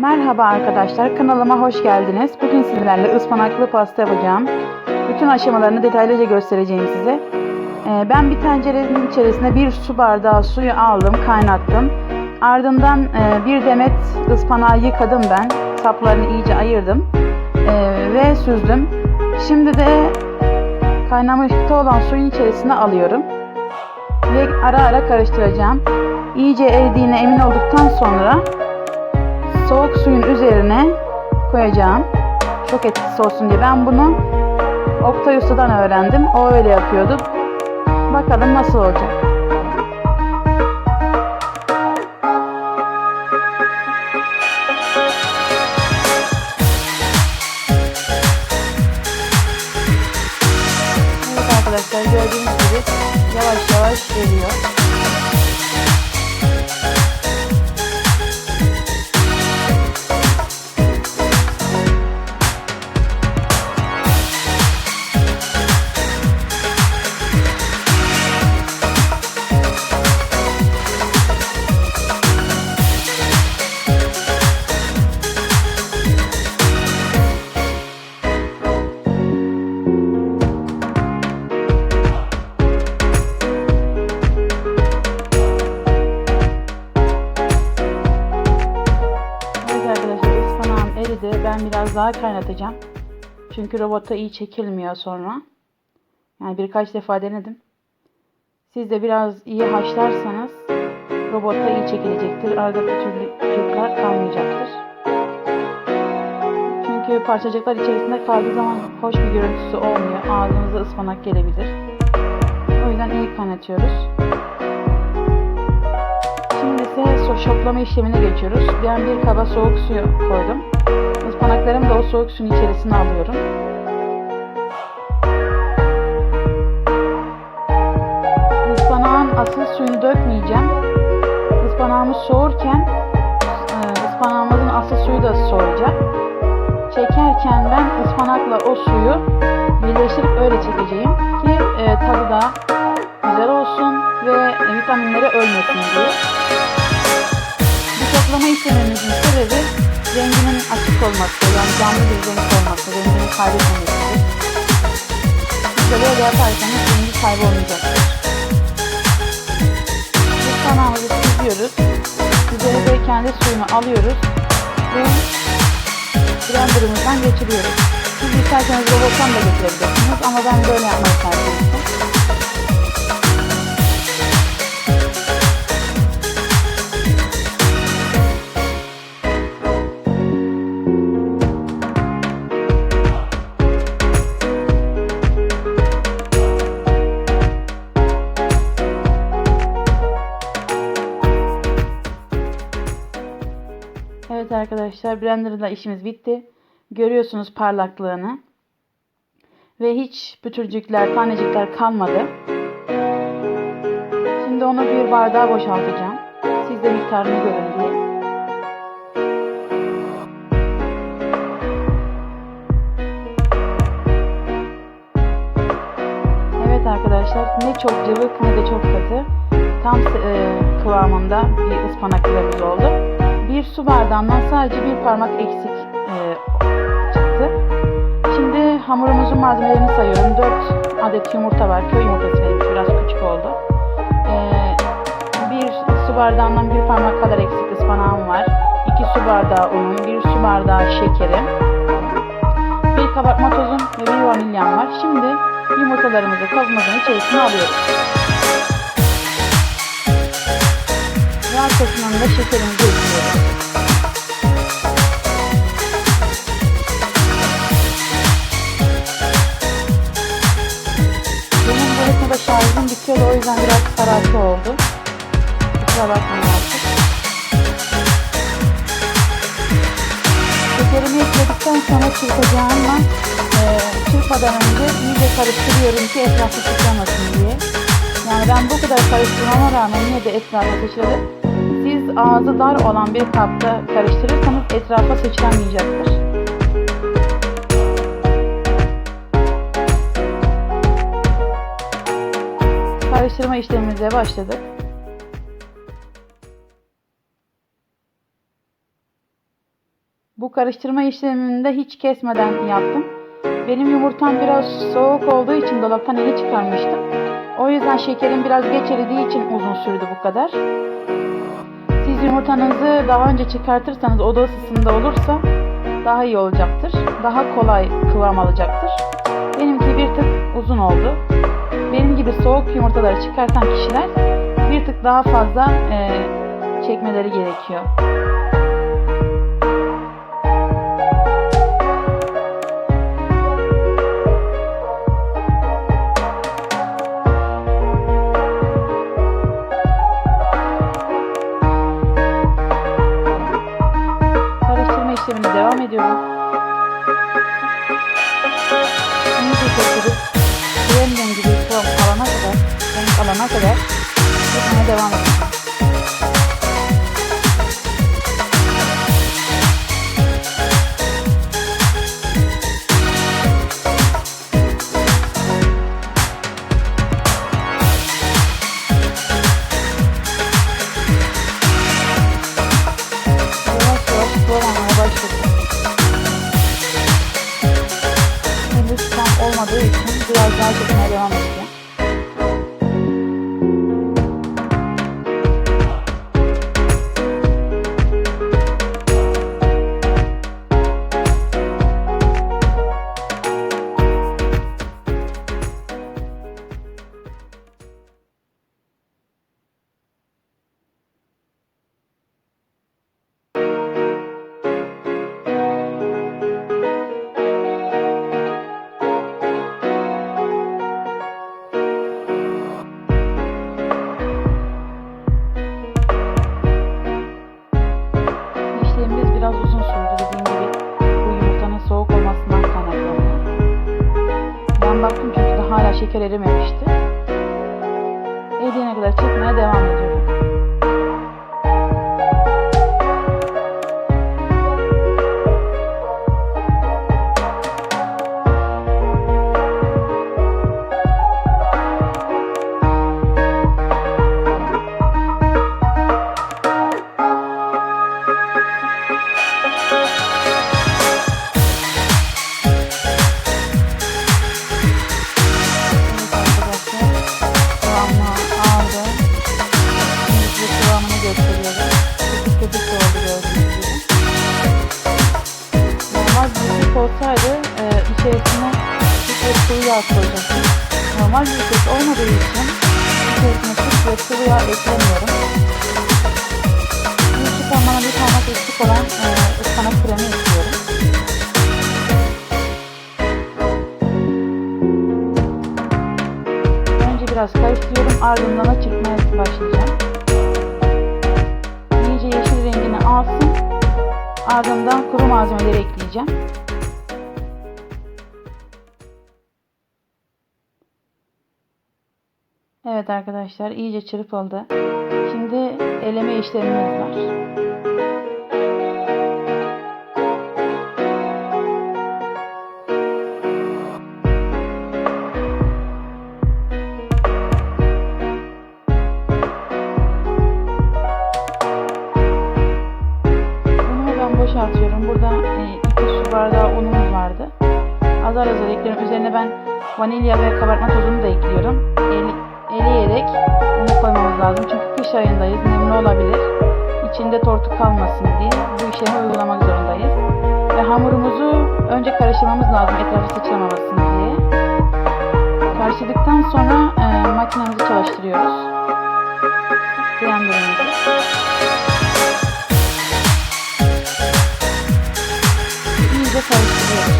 Merhaba arkadaşlar, kanalıma hoş geldiniz. Bugün sizlerle ıspanaklı pasta yapacağım. Bütün aşamalarını detaylıca göstereceğim size. Ee, ben bir tencerenin içerisine bir su bardağı suyu aldım, kaynattım. Ardından e, bir demet ıspanağı yıkadım ben. Saplarını iyice ayırdım Ee, ve süzdüm. Şimdi de kaynamakta olan suyun içerisine alıyorum. Ve ara ara karıştıracağım. İyice eridiğine emin olduktan sonra soğuk suyun üzerine koyacağım. Çok etkisiz olsun diye. Ben bunu Oktay Usta'dan öğrendim. O öyle yapıyordu. Bakalım nasıl olacak. Evet arkadaşlar gördüğünüz gibi yavaş yavaş geliyor. Çünkü robotta iyi çekilmiyor sonra. Yani birkaç defa denedim. Siz de biraz iyi haşlarsanız robotta iyi çekilecektir. Arada küçükler kalmayacaktır. Çünkü parçacıklar içerisinde kaldığı zaman hoş bir görüntüsü olmuyor. Ağzınıza ıspanak gelebilir. O yüzden iyi kaynatıyoruz. Şimdi ise şoklama işlemine geçiyoruz. Ben bir kaba soğuk suyu koydum. Ispanaklarımı da o soğuk suyun içerisine alıyorum. Ispanağın asıl suyunu dökmeyeceğim. Ispanağımız soğurken e, ıspanağımızın asıl suyu da soğuyacak. Çekerken ben ıspanakla o suyu birleştirip öyle çekeceğim ki e, tadı da güzel olsun ve vitaminleri ölmesin diye. Bu toplama işlemimizin sebebi renginin açık olması, yani canlı bir renk olması, rengini kaybetmemesidir. Böyle yaparsanız rengi kaybolmayacaktır. Bu kanalımızı süzüyoruz. Üzerine de suyunu alıyoruz ve blenderımızdan geçiriyoruz. Siz isterseniz robottan da geçirebilirsiniz ama ben böyle yapmayı tercih ettim. Evet arkadaşlar blenderda işimiz bitti. Görüyorsunuz parlaklığını. Ve hiç pütürcükler, tanecikler kalmadı. Şimdi onu bir bardağa boşaltacağım. Siz de miktarını görün diye. Evet arkadaşlar ne çok cıvık ne de çok katı. Tam e, kıvamında bir ıspanaklarımız oldu. Bir su bardağından sadece bir parmak eksik e, çıktı. Şimdi hamurumuzun malzemelerini sayıyorum. 4 adet yumurta var. Köy yumurtası benimki biraz küçük oldu. E, bir su bardağından bir parmak kadar eksik ıspanağım var. 2 su bardağı unum, bir su bardağı şekerim. Bir kabartma tozum ve bir vanilyam var. Şimdi yumurtalarımızı kavurmacının içerisine alıyoruz. Arkasından da şekerimizi ekliyoruz. Benim bu esnada şarjım bitiyordu o yüzden biraz karartı oldu. Kusura bakmayın artık. Şekerimi ekledikten sonra çırpacağımla e, çırpmadan önce iyice karıştırıyorum ki etrafı sıçramasın diye. Yani ben bu kadar karıştırmama rağmen yine de etrafa sıçradı. Ağzı dar olan bir kapta karıştırırsanız etrafa sıçramayacaktır. Karıştırma işlemimize başladık. Bu karıştırma işleminde hiç kesmeden yaptım. Benim yumurtam biraz soğuk olduğu için dolaptan yeni çıkarmıştım. O yüzden şekerim biraz geç eridiği için uzun sürdü bu kadar. Siz yumurtanızı daha önce çıkartırsanız oda ısısında olursa daha iyi olacaktır. Daha kolay kıvam alacaktır. Benimki bir tık uzun oldu. Benim gibi soğuk yumurtaları çıkartan kişiler bir tık daha fazla e, çekmeleri gerekiyor. İşlemine devam ediyorum. İyice çektirip krem rengi bir alana kadar, renk alana kadar yapmaya devam edeceğim. Şeker erimemişti. Eriyene kadar çekmeye devam Normal bir süt olmadığı için içerisine süt ve sıvı yağ eklemiyorum. Sütten bana bir parmak eksik olan e, ıspanak kremi ekliyorum. Önce biraz karıştırıyorum ardından Evet arkadaşlar iyice çırpıldı. Şimdi eleme işlemimiz var. Boşaltıyorum. Burada 2 su bardağı unumuz vardı. Azar azar ekliyorum. Üzerine ben vanilya ve kabartma tozunu da ekliyorum. Kış ayındayız. Nemli olabilir. İçinde tortu kalmasın diye bu işlemi uygulamak zorundayız. Ve hamurumuzu önce karıştırmamız lazım etrafı sıçramamasın diye. Karıştırdıktan sonra e, makinemizi çalıştırıyoruz. Blenderımızı. iyice karıştırıyoruz.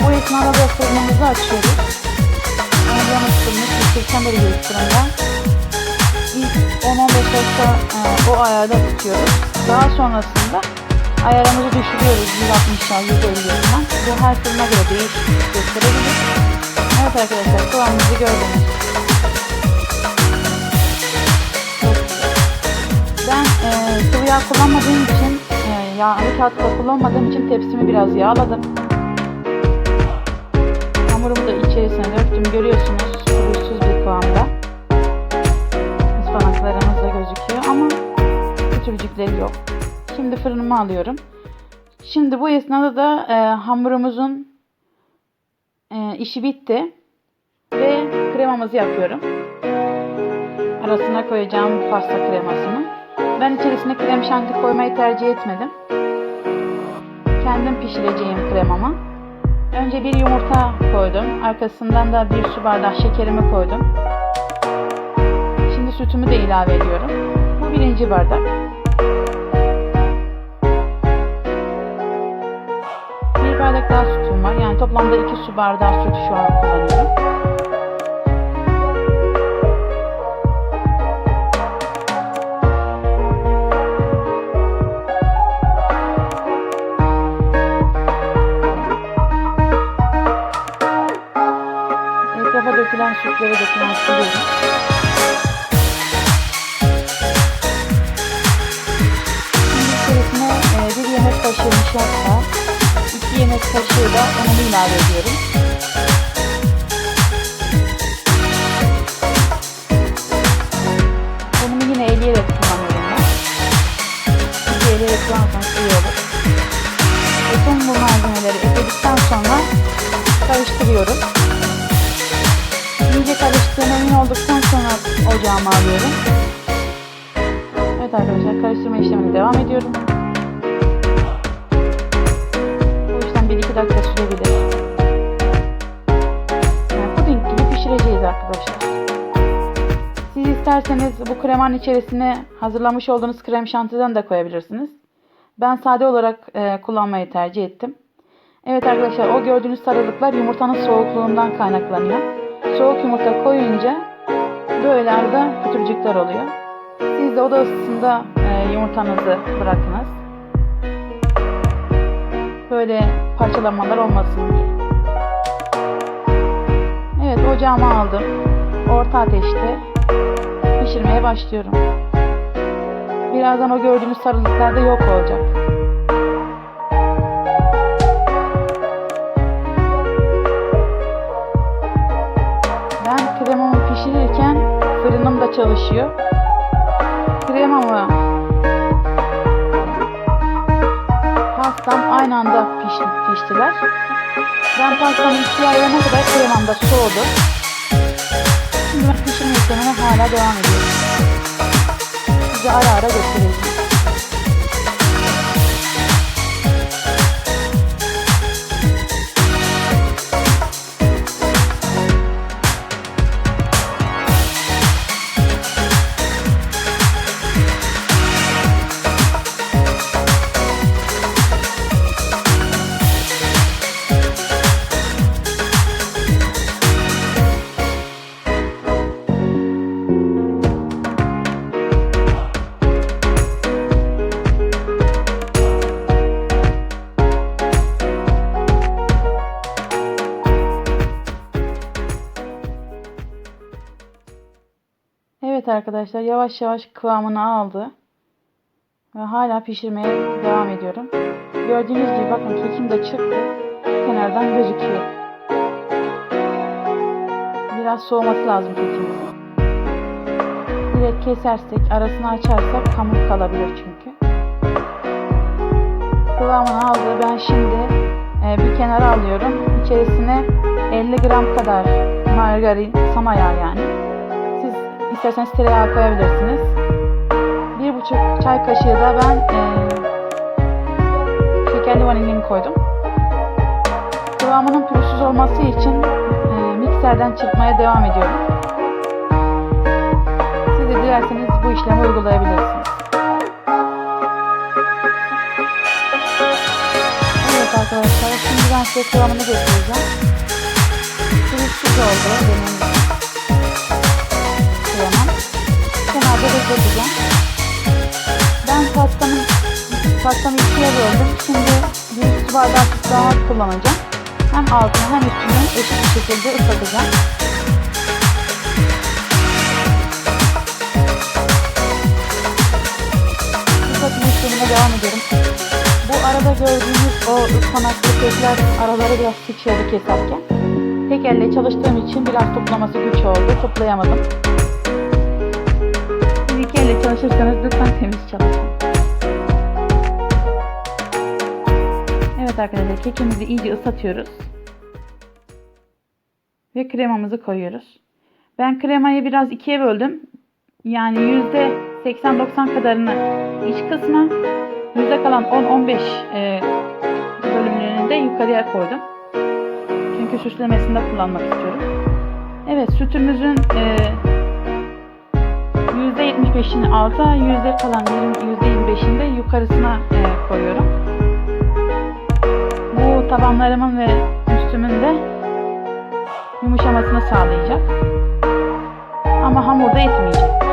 Bu esnada da fırınımızı açıyoruz. Anadolu'nun fırını 180 derece fırında. İlk 10-15 dakika e, o ayarda tutuyoruz. Daha sonrasında ayarımızı düşürüyoruz 160'a 150'den. Bu her fırına göre değişiklik gösterebilir. Evet arkadaşlar kıvamımızı gördünüz. Ben e, sıvı yağ kullanmadığım için e, yağlı kağıt kullanmadığım için tepsimi biraz yağladım. Hamurumu da içerisine döktüm. Görüyorsunuz pürüzsüz bir kıvamda. Kötürcükleri yok. Şimdi fırınıma alıyorum. Şimdi bu esnada da e, hamurumuzun e, işi bitti. Ve kremamızı yapıyorum. Arasına koyacağım pasta kremasını. Ben içerisine krem şanti koymayı tercih etmedim. Kendim pişireceğim kremamı. Önce bir yumurta koydum. Arkasından da bir su bardağı şekerimi koydum. Şimdi sütümü de ilave ediyorum. Bu birinci bardak. Bardak daha sütüm var. Yani toplamda iki su bardağı süt şu an kullanıyorum. Etrafa dökülen sütleri dökülen siliyorum. Unumu ilave. Unumu yine eleyerek kullanıyorum ben. Çünkü eleyerek kullanırsanız iyi olur. Bütün bu malzemeleri ekledikten sonra karıştırıyorum. İyice karıştığına emin olduktan sonra ocağıma alıyorum. Evet arkadaşlar karıştırma işlemine devam ediyorum. Bu işlem 1-2 dakika sürebilir. Yani puding gibi pişireceğiz arkadaşlar. Siz isterseniz bu kremanın içerisine hazırlamış olduğunuz krem şantiden de koyabilirsiniz. Ben sade olarak e, kullanmayı tercih ettim. Evet arkadaşlar o gördüğünüz sarılıklar yumurtanın soğukluğundan kaynaklanıyor. Soğuk yumurta koyunca böyle arada pütürcükler oluyor. Siz de oda ısısında e, yumurtanızı bırakınız. Böyle parçalanmalar olmasın diye. Evet ocağıma aldım. Orta ateşte pişirmeye başlıyorum. Birazdan o gördüğünüz sarılıklar da yok olacak. Ben kremamı pişirirken fırınım da çalışıyor. Kremamı aynı anda pişti, piştiler. Ben pastamı ikiye ayırana kadar kremam da soğudu. Şimdi ben pişirme işlemine hala devam ediyorum. Size ara ara göstereceğim. Evet arkadaşlar yavaş yavaş kıvamını aldı. Ve hala pişirmeye devam ediyorum. Gördüğünüz gibi bakın kekim de çıktı. Kenardan gözüküyor. Biraz soğuması lazım kekimizin. Direkt kesersek, arasını açarsak hamur kalabilir çünkü. Kıvamını aldı. Ben şimdi e, bir kenara alıyorum. İçerisine 50 gram kadar margarin, sama yağı yani. İsterseniz tereyağı koyabilirsiniz. Bir buçuk çay kaşığı da ben e, şekerli vanilin koydum. Kıvamının pürüzsüz olması için e, mikserden çırpmaya devam ediyorum. Siz de dilerseniz bu işlemi uygulayabilirsiniz. Evet arkadaşlar şimdi ben size kıvamını göstereceğim. Pürüzsüz oldu benim Kenarda bekleteceğim. Ben pastamı, pastamı ikiye böldüm. Şimdi bir su bardağı daha kullanacağım. Hem altını hem üstünü eşit bir şekilde ıslatacağım. Islatma işlemine devam ediyorum. Bu arada gördüğünüz o ıspanaklı kekler araları biraz sıçradı keserken. Tek elle çalıştığım için biraz toplaması güç oldu. Toplayamadım. Elle çalışırsanız lütfen temiz çalışın. Evet arkadaşlar kekimizi iyice ıslatıyoruz. Ve kremamızı koyuyoruz. Ben kremayı biraz ikiye böldüm. Yani yüzde 80-90 kadarını iç kısmına, yüzde kalan 10-15 e, bölümlerini de yukarıya koydum. Çünkü süslemesinde kullanmak istiyorum. Evet sütümüzün e, %75'ini alta, yüzde kalan %25'ini de yukarısına e, koyuyorum. Bu tabanlarımın ve üstümün de yumuşamasını sağlayacak. Ama hamurda etmeyecektir.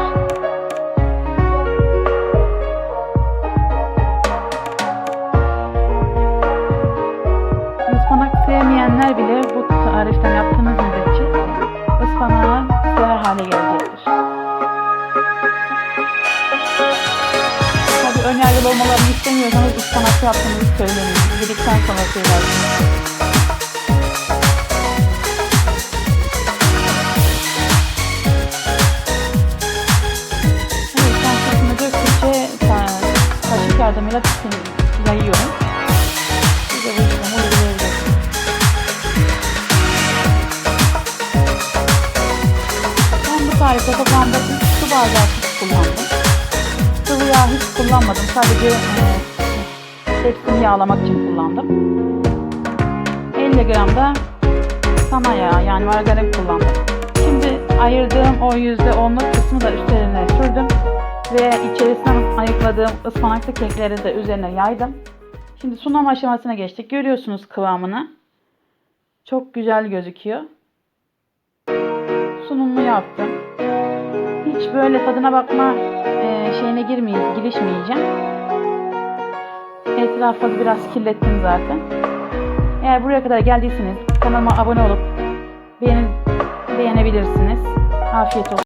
Ispanak sevmeyenler bile bu tariften yaptığınız müddetçe ıspanağı sever hale gelecektir. Olmalarını istemiyorsanız ıspanak yaptığınızı söyleyin. Yedikten sonra söylersiniz. Kaşık yardımıyla yayıyorum. Siz de bu işlemi uygulayabilirsiniz. Ben bu tarifte toplamda 3 su bardağı kullanmadım. Sadece e, yağlamak için kullandım. 50 gram da sana yağ yani margarin kullandım. Şimdi ayırdığım o %10'luk kısmı da üzerine sürdüm. Ve içerisinden ayıkladığım ıspanaklı kekleri de üzerine yaydım. Şimdi sunum aşamasına geçtik. Görüyorsunuz kıvamını. Çok güzel gözüküyor. Sunumumu yaptım. Hiç böyle tadına bakma şeyine girmeyeyim, girişmeyeceğim. Etrafı biraz kirlettim zaten. Eğer buraya kadar geldiyseniz kanalıma abone olup beğeni, beğenebilirsiniz. Afiyet olsun.